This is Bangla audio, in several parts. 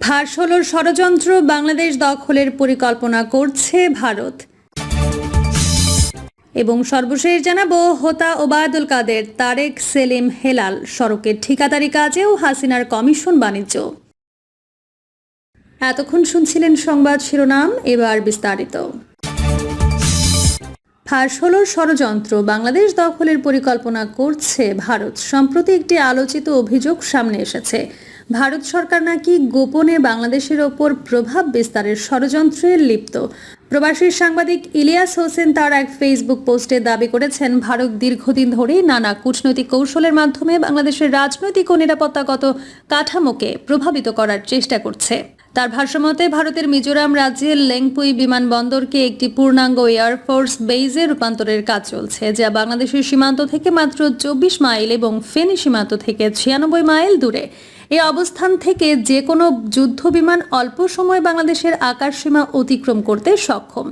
ফাঁস হল ষড়যন্ত্র বাংলাদেশ দখলের পরিকল্পনা করছে ভারত। এবং সর্বশেষ জানাব, হোতা ওবায়দুল কাদের, তারেক সেলিম হেলাল সড়কের ঠিকাদারি কাজেও হাসিনার কমিশন বাণিজ্য। এতক্ষণ শুনছিলেন সংবাদ শিরোনাম, এবার বিস্তারিত। ফাঁস হল ষড়যন্ত্র বাংলাদেশ দখলের পরিকল্পনা করছে ভারত। সম্প্রতি একটি আলোচিত অভিযোগ সামনে এসেছে। ভারত সরকার নাকি গোপনে বাংলাদেশের ওপর প্রভাব বিস্তারের ষড়যন্ত্রে লিপ্ত। প্রবাসী সাংবাদিক ইলিয়াস হোসেন তার এক ফেসবুক পোস্টে দাবি করেছেন, ভারত দীর্ঘদিন ধরেই নানা কূটনৈতিক কৌশলের মাধ্যমে বাংলাদেশের রাজনৈতিক ও নিরাপত্তাগত কাঠামোকে প্রভাবিত করার চেষ্টা করছে। তার ভাষ্যমতে, ভারতের মিজোরাম রাজ্যের লেংপুই বিমানবন্দরকে একটি পূর্ণাঙ্গ এয়ারফোর্স বেইজে রূপান্তরের কাজ চলছে, যা বাংলাদেশের সীমান্ত থেকে মাত্র চব্বিশ মাইল এবং ফেনী সীমান্ত থেকে ছিয়ানব্বই মাইল দূরে। এই অবস্থান থেকে যে কোনো যুদ্ধ বিমান অল্প সময় বাংলাদেশের আকাশসীমা অতিক্রম করতে সক্ষম।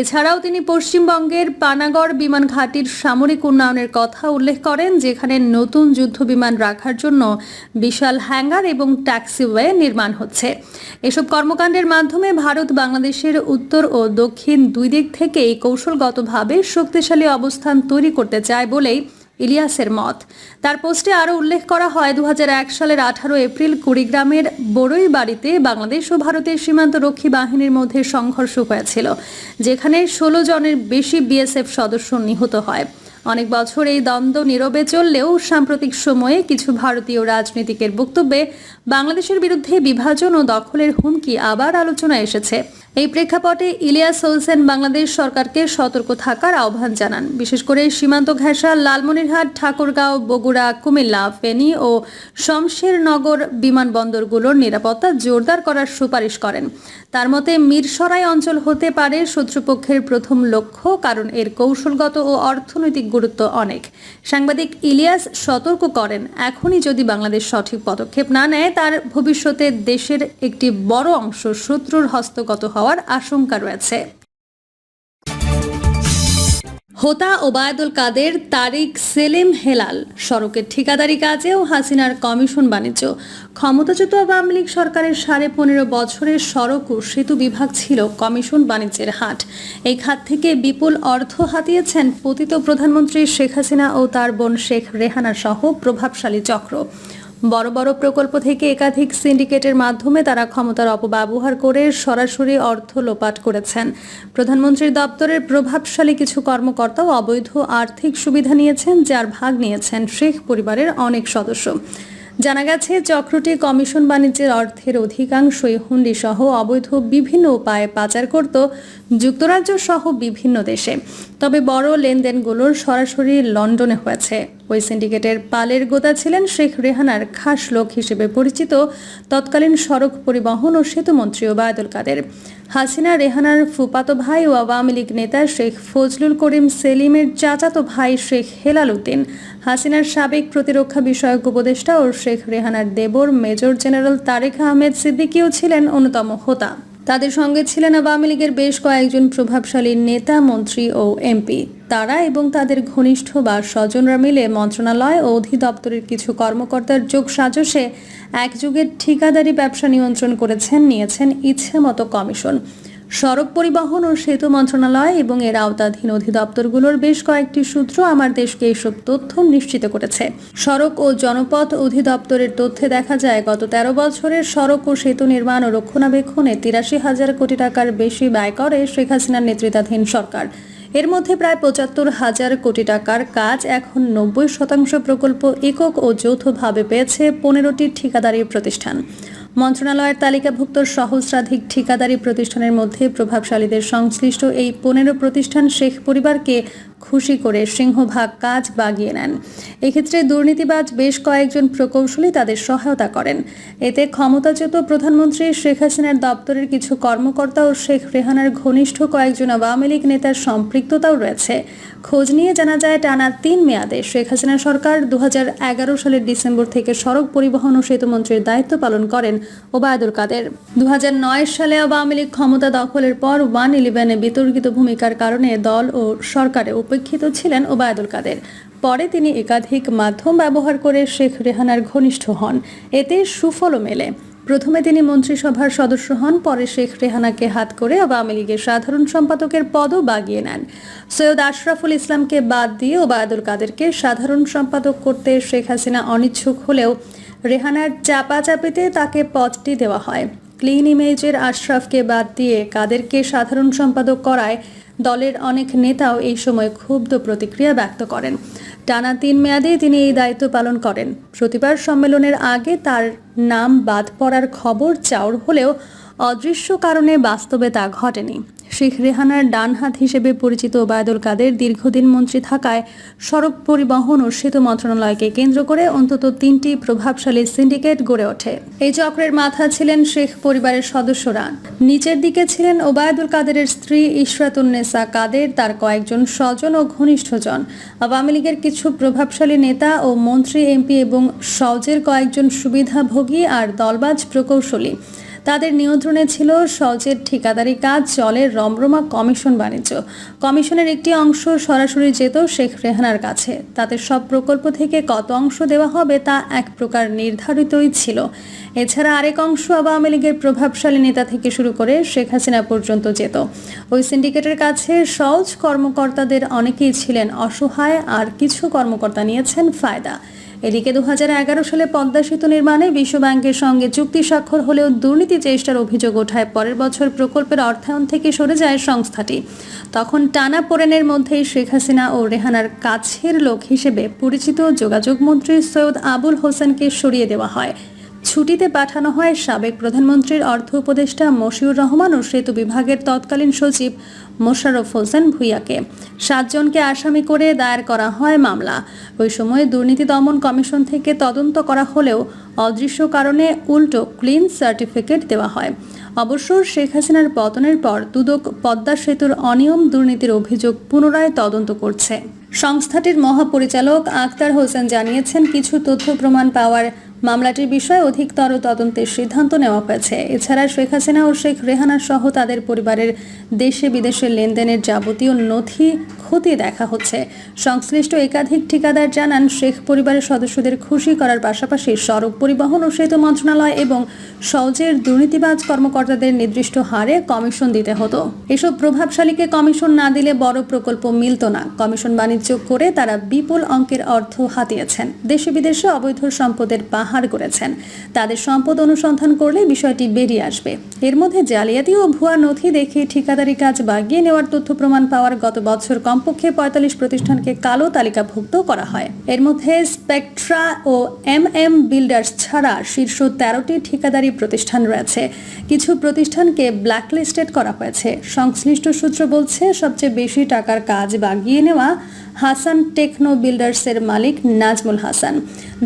এছাড়াও তিনি পশ্চিমবঙ্গের পানাগড় বিমান ঘাটির সামরিক উন্নয়নের কথা উল্লেখ করেন, যেখানে নতুন যুদ্ধ বিমান রাখার জন্য বিশাল হ্যাঙ্গার এবং ট্যাক্সিওয়ে নির্মাণ হচ্ছে। এসব কর্মকাণ্ডের মাধ্যমে ভারত বাংলাদেশের উত্তর ও দক্ষিণ দুই দিক থেকেই কৌশলগতভাবে শক্তিশালী অবস্থান তৈরি করতে চায় বলেই ইলিয়াসের মত। তার পোস্টে আরও উল্লেখ করা হয় দু হাজার এক সালের আঠারো এপ্রিল কুড়িগ্রামের বড়ই বাড়িতে বাংলাদেশ ও ভারতের সীমান্ত রক্ষী বাহিনীর মধ্যে সংঘর্ষ হয়েছিল, যেখানে ষোলো জনের বেশি বিএসএফ সদস্য নিহত হয়। অনেক বছর এই দ্বন্দ্ব নীরবে চললেও সাম্প্রতিক সময়ে কিছু ভারতীয় রাজনীতিকের বক্তব্যে বাংলাদেশের বিরুদ্ধে বিভাজন ও দখলের হুমকি আবার আলোচনায় এসেছে। এই প্রেক্ষাপটে ইলিয়াস হোসেন বাংলাদেশ সরকারকে সতর্ক থাকার আহ্বান জানান। বিশেষ করে সীমান্ত ঘেঁষা, লালমনিরহাট, ঠাকুরগাঁও, বগুড়া, কুমিল্লা, ফেনী ও শমশেরনগর বিমানবন্দরগুলোর নিরাপত্তা জোরদার করার সুপারিশ করেন। তার মতে মিরসরাই অঞ্চল হতে পারে শত্রুপক্ষের প্রথম লক্ষ্য, কারণ এর কৌশলগত ও অর্থনৈতিক গুরুত্ব অনেক। সাংবাদিক ইলিয়াস সতর্ক করেন, এখনই যদি বাংলাদেশ সঠিক পদক্ষেপ না নেয়, তার ভবিষ্যতে দেশের একটি বড় অংশ শত্রুর হস্তগত হওয়ার আশঙ্কা রয়েছে। হোতা ওবায়দুল কাদের, তারিক সেলিম হেলাল। সড়কের ঠিকাদারি কাজেও হাসিনার কমিশন বাণিজ্য। ক্ষমতাচ্যুত আওয়ামী লীগ সরকারের সাড়ে পনেরো বছরের সড়ক ও সেতু বিভাগ ছিল কমিশন বাণিজ্যের হাট। এই খাত থেকে বিপুল অর্থ হাতিয়েছেন পতিত প্রধানমন্ত্রী শেখ হাসিনা ও তার বোন শেখ রেহানা সহ প্রভাবশালী চক্র। বড় বড় প্রকল্প থেকে একাধিক সিন্ডিকেটের মাধ্যমে তারা ক্ষমতার অপব্যবহার করে সরাসরি অর্থ লোপাট করেছেন। প্রধানমন্ত্রীর দপ্তরের প্রভাবশালী কিছু কর্মকর্তাও অবৈধ আর্থিক সুবিধা নিয়েছেন, যার ভাগ নিয়েছেন শেখ পরিবারের অনেক সদস্য। জানা গেছে, চক্রটি কমিশন বাণিজ্যের অর্থের অধিকাংশই হুন্ডি সহ অবৈধ বিভিন্ন উপায়ে পাচার করত যুক্তরাজ্য সহ বিভিন্ন দেশে। তবে বড় লেনদেনগুলোর সরাসরি লন্ডনে হয়েছে। ওই সিন্ডিকেটের পালের গোদা ছিলেন শেখ রেহানার খাস লোক হিসেবে পরিচিত তৎকালীন সড়ক পরিবহন ও সেতুমন্ত্রী ওবায়দুল কাদের। হাসিনা, রেহানার ফুপাতো ভাই ও আওয়ামী লীগ নেতা শেখ ফজলুল করিম, সেলিমের চাচাতো ভাই শেখ হেলাল উদ্দিন, হাসিনার সাবেক প্রতিরক্ষা বিষয়ক উপদেষ্টা ও শেখ রেহানার দেবর মেজর জেনারেল তারেক আহমেদ সিদ্দিকীও ছিলেন অন্যতম হোতা। তাদের সঙ্গে ছিলেন আওয়ামী লীগের বেশ কয়েকজন প্রভাবশালী নেতা, মন্ত্রী ও এমপি। তারা এবং তাদের ঘনিষ্ঠ বা স্বজনরা মিলে মন্ত্রণালয় ও অধিদপ্তরের কিছু কর্মকর্তার যোগ সাজসে একযুগের ঠিকাদারি ব্যবসা নিয়ন্ত্রণ করেছেন, নিয়েছেন ইচ্ছে মতো কমিশন। সড়ক পরিবহন ও সেতু মন্ত্রণালয় এবং এর আওতাধীন অধিদপ্তরগুলোর বেশ কয়েকটি সূত্র আমার দেশকে এইসব তথ্য নিশ্চিত করেছে। সড়ক ও জনপথ অধিদপ্তরের তথ্যে দেখা যায়, গত তেরো বছরের সড়ক ও সেতু নির্মাণ ও রক্ষণাবেক্ষণে তিরাশি হাজার কোটি টাকার বেশি ব্যয় করে শেখ হাসিনার নেতৃত্বাধীন সরকার। এর মধ্যে প্রায় পঁচাত্তর হাজার কোটি টাকার কাজ এখন নব্বই শতাংশ প্রকল্প একক ও যৌথভাবে পেয়েছে পনেরোটি ঠিকাদারি প্রতিষ্ঠান। মন্ত্রণালয়ের তালিকাভুক্ত সহস্রাধিক ঠিকাদারি প্রতিষ্ঠানের মধ্যে প্রভাবশালীদের সংশ্লিষ্ট এই পনেরো প্রতিষ্ঠান শেখ পরিবারকে খুশি করে সিংহভাগ কাজ বাগিয়ে নেন। এক্ষেত্রে দুর্নীতিবাজ বেশ কয়েকজন প্রকৌশলী তাদের সহায়তা করেন। এতে ক্ষমতাচ্যুত প্রধানমন্ত্রী শেখ হাসিনার দপ্তরের কিছু কর্মকর্তা ও শেখ রেহানার ঘনিষ্ঠ কয়েকজন আওয়ামী লীগ নেতার সম্পৃক্ততাও রয়েছে। খোঁজ নিয়ে জানা যায়, টানা তিন মেয়াদে শেখ হাসিনা সরকার দু হাজার এগারো সালের ডিসেম্বর থেকে সড়ক পরিবহন ও সেতুমন্ত্রীর দায়িত্ব পালন করেন ওবায়দুল কাদের। দু হাজার নয় সালে আওয়ামী লীগ ক্ষমতা দখলের পর ওয়ান ইলেভেনে বিতর্কিত ভূমিকার কারণে দল ও সরকারে উপেক্ষিত ছিলেন ওবায়দুল কাদের। পরে তিনি একাধিক মাধ্যম ব্যবহার করে শেখ রেহানার ঘনিষ্ঠ হন। এতে সুফলও মেলে। প্রথমে তিনি মন্ত্রিসভার সদস্য হন, পরে শেখ রেহানাকে হাত করে আওয়ামী লীগের সাধারণ সম্পাদকের পদও বাগিয়ে নেন। সৈয়দ আশরাফুল ইসলামকে বাদ দিয়ে ওবায়দুল কাদেরকে সাধারণ সম্পাদক করতে শেখ হাসিনা অনিচ্ছুক হলেও রেহানার চাপাচাপিতে তাকে পদটি দেওয়া হয়। ক্লিন ইমেজের আশরাফকে বাদ দিয়ে কাদেরকে সাধারণ সম্পাদক করায় দলের অনেক নেতাও এই সময় ক্ষুব্ধ প্রতিক্রিয়া ব্যক্ত করেন। টানা তিন মেয়াদে তিনি এই দায়িত্ব পালন করেন। প্রতিবার সম্মেলনের আগে তার নাম বাদ পড়ার খবর চাউর হলেও অদৃশ্য কারণে বাস্তবে তা ঘটেনি। শেখ রেহানার ডান হাত হিসেবে পরিচিত ওবায়দুল কাদের দীর্ঘদিন মন্ত্রী থাকায় সড়ক পরিবহন ও সেতু মন্ত্রণালয়কে কেন্দ্র করে অন্তত তিনটি প্রভাবশালী সিন্ডিকেট গড়ে ওঠে। এই চক্রের মাথা ছিলেন শেখ পরিবারের সদস্যরা। নিচের দিকে ছিলেন ওবায়দুল কাদেরের স্ত্রী ইশরাতুন্নেসা কাদের, তার কয়েকজন স্বজন ও ঘনিষ্ঠজন। আওয়ামী লীগের কিছু প্রভাবশালী নেতা ও মন্ত্রী, এমপি এবং সওজের কয়েকজন সুবিধাভোগী আর দলবাজ প্রকৌশলী। তাদের নিয়ন্ত্রণে ছিল সওজের ঠিকাদারি কাজ, জলের রমরমা কমিশন বাণিজ্য। কমিশনের একটি অংশ সরাসরি যেত শেখ রেহানার কাছে। তাতে সব প্রকল্প থেকে কত অংশ দেওয়া হবে তা এক প্রকার নির্ধারিতই ছিল। এছাড়া আরেক অংশ আওয়ামী লীগের প্রভাবশালী নেতা থেকে শুরু করে শেখ হাসিনা পর্যন্ত যেত। ওই সিন্ডিকেটের কাছে সহজ কর্মকর্তাদের অনেকেই ছিলেন অসহায়, আর কিছু কর্মকর্তা নিয়েছেন ফায়দা। এদিকে দু হাজার এগারো সালে পদ্মা সেতু নির্মাণে বিশ্বব্যাংকের সঙ্গে চুক্তি স্বাক্ষর হলেও দুর্নীতি চেষ্টার অভিযোগ ওঠায় পরের বছর প্রকল্পের অর্থায়ন থেকে সরে যায় সংস্থাটি। তখন টানা পোড়েনের মধ্যেই শেখ হাসিনা ও রেহানার কাছের লোক হিসেবে পরিচিত যোগাযোগ মন্ত্রী সৈয়দ আবুল হোসেনকে সরিয়ে দেওয়া হয়। ছুটিতে পাঠানো হয় সাবেক প্রধানমন্ত্রীর অর্থ উপদেষ্টা মশিউর রহমান ও সেতু বিভাগের তৎকালীন সচিব মোশাররফ হোসেন ভুইয়াকে। সাতজনকে আসামি করে দায়ের করা হয় মামলা। ওই সময় দুর্নীতি দমন কমিশন থেকে তদন্ত করা হলেও অদৃশ্য কারণে উল্টো ক্লিন সার্টিফিকেট দেওয়া হয়। অবশ্য শেখ হাসিনার পতনের পর দুদক পদ্মা সেতুর অনিয়ম দুর্নীতির অভিযোগ পুনরায় তদন্ত করছে। সংস্থাটির মহাপরিচালক আক্তার হোসেন জানিয়েছেন, কিছু তথ্য প্রমাণ পাওয়ার মামলাটির বিষয়ে অধিকতর তদন্তের সিদ্ধান্ত নেওয়া হয়েছে। এছাড়া শেখ হাসিনা ও শেখ রেহানা সহ তাদের পরিবারের দেশে বিদেশে লেনদেনের যাবতীয় নথি খতিয়ে দেখা হচ্ছে। সংশ্লিষ্ট একাধিক ঠিকাদার জানান, শেখ পরিবারের সদস্যদের খুশি করার পাশাপাশি সড়ক পরিবহন ও সেতু মন্ত্রণালয় এবং সওজের দুর্নীতিবাজ কর্মকর্তাদের নির্দিষ্ট হারে কমিশন দিতে হতো। এসব প্রভাবশালীকে কমিশন না দিলে বড় প্রকল্প মিলত না। কমিশন বাণিজ্য করে তারা বিপুল অঙ্কের অর্থ হাতিয়েছেন। দেশে বিদেশে অবৈধ সম্পদের পাহাড় করেছেন তাদের সম্পদ অনুসন্ধান করলে বিষয়টি বেরিয়ে আসবে। এর মধ্যে জালিয়াতি ও ভুয়া নথি দেখে ঠিকাদারি কাজ বাগিয়ে নেওয়ার তথ্য প্রমাণ পাওয়ার গত বছর কমপক্ষে পঁয়তাল্লিশ প্রতিষ্ঠানকে কালো তালিকাভুক্ত করা হয়। এর মধ্যে স্পেকট্রা ও এম এম বিল্ডার্স ছাড়া শীর্ষ তেরোটি ঠিকাদারি প্রতিষ্ঠান রয়েছে। কিছু প্রতিষ্ঠানকে ব্ল্যাকলিস্টেড করা হয়েছে। সংশ্লিষ্ট সূত্র বলছে, সবচেয়ে বেশি টাকার কাজ বাগিয়ে নেওয়া হাসান টেকনো বিল্ডার্সের মালিক নাজমুল হাসান।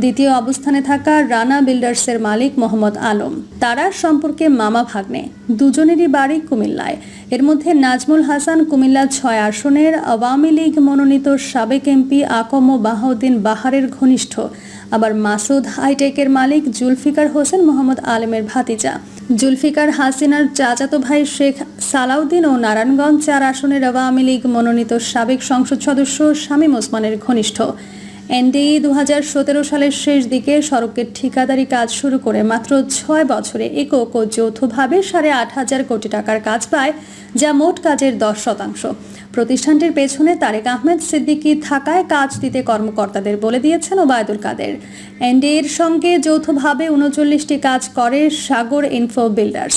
দ্বিতীয় অবস্থানে থাকা রানা বিল্ডার্সের মালিক মোহাম্মদ আলম। তারা সম্পর্কে মামা ভাগ্নে। দুজনেরই বাড়ি কুমিল্লায়। এর মধ্যে নাজমুল হাসান কুমিল্লা ছয় আসনের আওয়ামী লীগ মনোনীত সাবেক এমপি আকম বাহাউদ্দিন বাহারের ঘনিষ্ঠ। আবার মাসুদ হাইটেকের মালিক জুলফিকার হোসেন মোহাম্মদ আলমের ভাতিজা। জুলফিকার হাসিনার চাচাতো ভাই শেখ সালাউদ্দিন ও নারায়ণগঞ্জ চার আসনের আওয়ামী লীগ মনোনীত সাবেক সংসদ সদস্য শামীম ওসমানের ঘনিষ্ঠ। এনডিই দু হাজার সতেরো সালের শেষ দিকে সড়কের ঠিকাদারি কাজ শুরু করে মাত্র ছয় বছরে একক ও যৌথভাবে সাড়ে আট হাজার কোটি টাকার কাজ পায়, যা মোট কাজের দশ শতাংশ। প্রতিষ্ঠানটির পেছনে তারেক আহমেদ সিদ্দিকি থাকায় কাজ দিতে কর্মকর্তাদের বলে দিয়েছেন ওবায়দুল কাদের। এনডিএর সঙ্গে যৌথভাবে উনচল্লিশটি কাজ করে সাগর ইনফো বিল্ডার্স।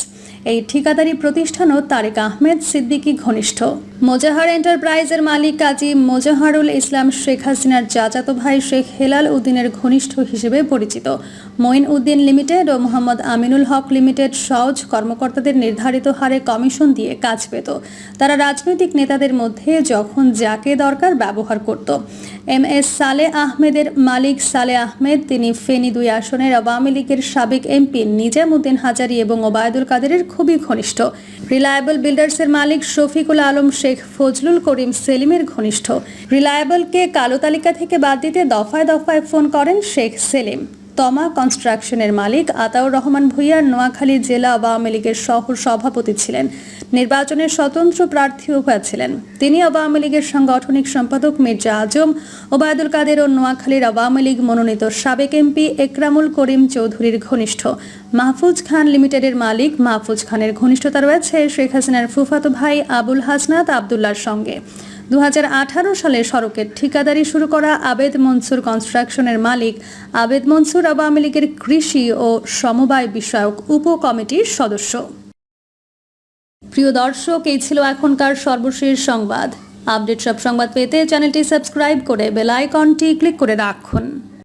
এই ঠিকাদারি প্রতিষ্ঠানও তারেক আহমেদ সিদ্দিকী ঘনিষ্ঠ। মোজাহার এন্টারপ্রাইজের মালিক কাজী মোজাহারুল ইসলাম শেখ হাসিনার চাচাতো ভাই শেখ হেলাল উদ্দিনের ঘনিষ্ঠ হিসেবে পরিচিত। মঈন উদ্দিন লিমিটেড ও মোহাম্মদ আমিনুল হক লিমিটেড সহজ কর্মকর্তাদের নির্ধারিত হারে কমিশন দিয়ে কাজ পেত। তারা রাজনৈতিক নেতাদের মধ্যে যখন যাকে দরকার ব্যবহার করত। এম এস সালে আহমেদের মালিক সালে আহমেদ, তিনি ফেনী দুই আসনের আওয়ামী লীগের সাবেক এমপি নিজামুদ্দিন হাজারি এবং ওবায়দুল কাদেরের খুবই ঘনিষ্ঠ। রিলায়েবল বিল্ডার্সের মালিক শফিকুল আলম শেখ ফজলুল করিম সেলিমের ঘনিষ্ঠ। রিলায়েবলকে কালো তালিকা থেকে বাদ দিতে দফায় দফায় ফোন করেন শেখ সেলিম। তমা কনস্ট্রাকশনের মালিক আতাউর রহমান ভূঁইয়া নোয়াখালী জেলা আওয়ামী লীগের সহ সভাপতি ছিলেন। নির্বাচনের স্বতন্ত্র প্রার্থীও হয়েছিলেন তিনি আওয়ামী লীগের সাংগঠনিক সম্পাদক মির্জা আজম, ওবায়দুল কাদের ও নোয়াখালীর আওয়ামী লীগ মনোনীত সাবেক এমপি একরামুল করিম চৌধুরীর ঘনিষ্ঠ। মাহফুজ খান লিমিটেডের মালিক মাহফুজ খানের ঘনিষ্ঠতা রয়েছে শেখ হাসিনার ফুফাতো ভাই আবুল হাসনাত আবদুল্লার সঙ্গে। দু হাজার আঠারো সালে সড়কের ঠিকাদারি শুরু করা আবেদ মনসুর কনস্ট্রাকশনের মালিক, আবেদ মনসুর আওয়ামী লীগের কৃষি ও সমবায় বিষয়ক উপ কমিটির সদস্য। প্রিয় দর্শক, এই ছিল এখনকার সর্বশেষ সংবাদ। আপডেট সব সংবাদ পেতে চ্যানেলটি সাবস্ক্রাইব করে বেলাইকনটি ক্লিক করে রাখুন।